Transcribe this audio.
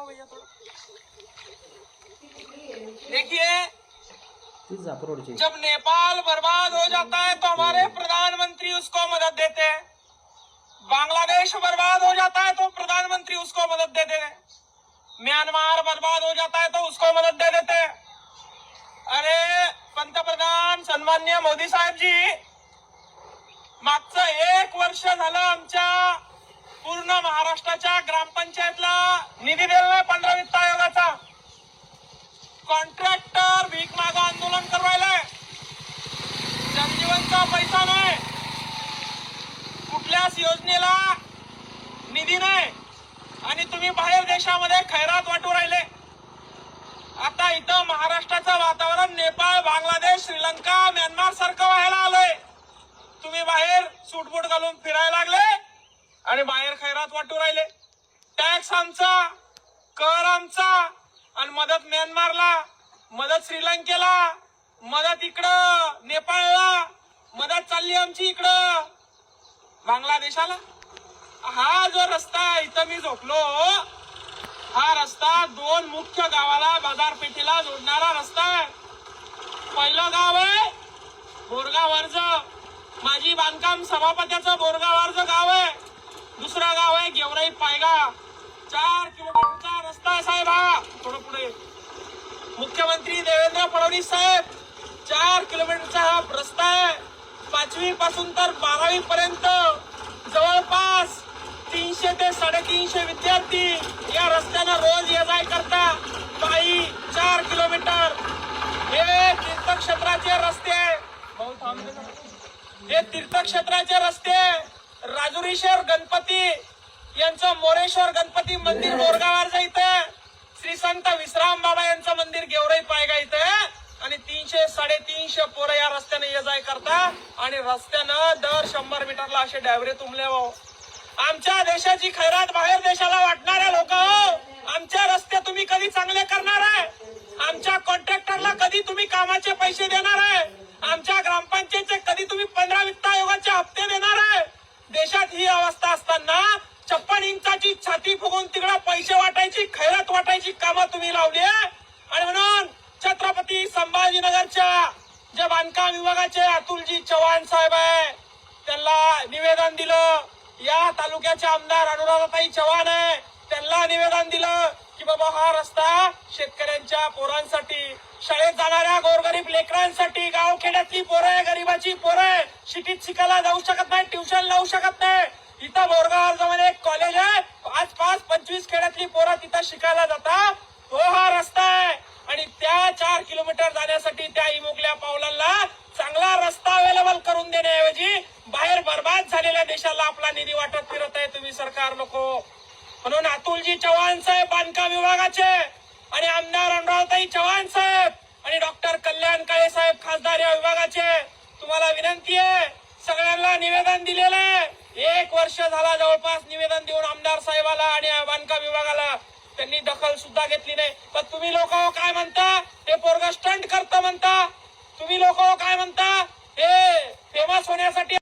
लगाओ भैया थोड़ा देखिए जब नेपाल बर्बाद हो जाता है तो हमारे प्रधानमंत्री उसको मदद देते हैं। बांग्लादेश बर्बाद हो जाता है तो प्रधानमंत्री उसको मदद देते हैं म्यांमार बर्बाद हो जाता है तो उसको मदद दे देते हैं। अरे पंतप्रधान सन्मान्य मोदी साहेब जी मागचं एक वर्ष झालं आमच्या महाराष्ट्राच्या ग्रामपंचायतला निधी दिला नाही पंधरा वित्त आयोगाचा. कॉन्ट्रॅक्टर भीक माग आंदोलन करवायलाय. जनजीवनचा पैसा नाही. कुठल्याच योजनेला निधी नाही. आणि तुम्ही बाहेर देशामध्ये खैरात वाटू राहिले. आता इथं महाराष्ट्राचं वातावरण नेपाळ बांगलादेश श्रीलंका म्यानमार सारखं व्हायला आलंय. तुम्ही बाहेर सूटबूट घालून फिरायला लागले. आणि बाहेर खैरात वाटू राहिले. टॅक्स आमचा कर आमचा आणि मदत म्यानमारला मदत श्रीलंकेला मदत इकडं नेपाळला मदत चालली आमची इकडं. बांगलादेशाला? हा जो रस्ता इथं मी झोपलो. हा रस्ता दोन मुख्य गावाला बाजारपेठेला जोडणारा रस्ता आहे. पहिलं गाव आहे बोरगाव अर्ज. माझी बांधकाम सभापत्याचं बोरगाव अर्ज गाव आहे. दुसरं गाव आहे गेवराई पायगा. चार किलोमीटरचा रस्ता आहे साहेब हा. थोडं पुढे. मुख्यमंत्री देवेंद्र फडणवीस साहेब चार किलोमीटरचा हा रस्ता आहे. पाचवी पासून तर बारावी पर्यंत जवळपास तीनशे ते साडेतीनशे विद्यार्थी या रस्त्यानं रोज ये जाय करता पायी चार किलोमीटर. हे तीर्थक्षेत्राचे रस्ते भाऊ हे तीर्थक्षेत्राचे रस्ते राजुरीश्वर गणपती यांचं मोरेश्वर गणपती मंदिर मोरगावारचं इथं. श्री संत विश्राम बाबा यांचं मंदिर गेवराई पायगा इथं. आणि तीनशे साडेतीनशे पोरं या रस्त्याने ये जाय करता. आणि रस्त्यानं दर शंभर मीटरला असे डायव्हरे तुंबले हो. आमच्या देशाची खैरात बाहेर देशाला वाटणाऱ्या लोक हो. आमच्या रस्ते तुम्ही कधी चांगले करणार आहे? आमच्या कॉन्ट्रॅक्टरला कधी तुम्ही कामाचे पैसे देणार आहे? देशात ही अवस्था असताना छप्पन इंचाची छाती फुगून तिकडे पैसे वाटायची खैरात वाटायची कामं तुम्ही लावली आणि म्हणून छत्रपती संभाजीनगरच्या जे बांधकाम विभागाचे अतुलजी चव्हाण साहेब आहे त्यांना निवेदन दिलं. या तालुक्याचे आमदार अनुराधाताई चव्हाण आहे त्यांना निवेदन दिलं. बाबा हा रस्ता शेतकऱ्यांच्या पोरांसाठी शाळेत जाणाऱ्या गोरगरीब लेकरांसाठी गावखेड्यातली पोरं आहे गरीबाची पोरं आहे. शिकायला जाऊ शकत नाही ट्युशन लावू शकत नाही. इथं बोरगाव जवळ एक कॉलेज आहे. पाच पाच पंचवीस खेड्यातली पोरं तिथं शिकायला जातात. तो हा रस्ता आहे. आणि त्या चार किलोमीटर जाण्यासाठी त्या इमुकल्या पावलांना चांगला रस्ता अवेलेबल करून देण्याऐवजी बाहेर बर्बाद झालेल्या देशाला आपला निधी वाटत फिरत आहे. तुम्ही सरकार नको. म्हणून अतुलजी चव्हाण साहेब बांधकाम विभागाचे आणि आमदार अनुराधाताई चव्हाण साहेब आणि डॉक्टर कल्याण काळे साहेब खासदार या विभागाचे तुम्हाला विनंती आहे सगळ्यांना निवेदन दिलेलं आहे. एक वर्ष झाला जवळपास निवेदन देऊन आमदार साहेबाला आणि बांधकाम विभागाला त्यांनी दखल सुद्धा घेतली नाही. पण तुम्ही लोक हो काय म्हणता? ते पोरग स्टंट करतं म्हणता. तुम्ही लोक हो काय म्हणता? हे फेमस होण्यासाठी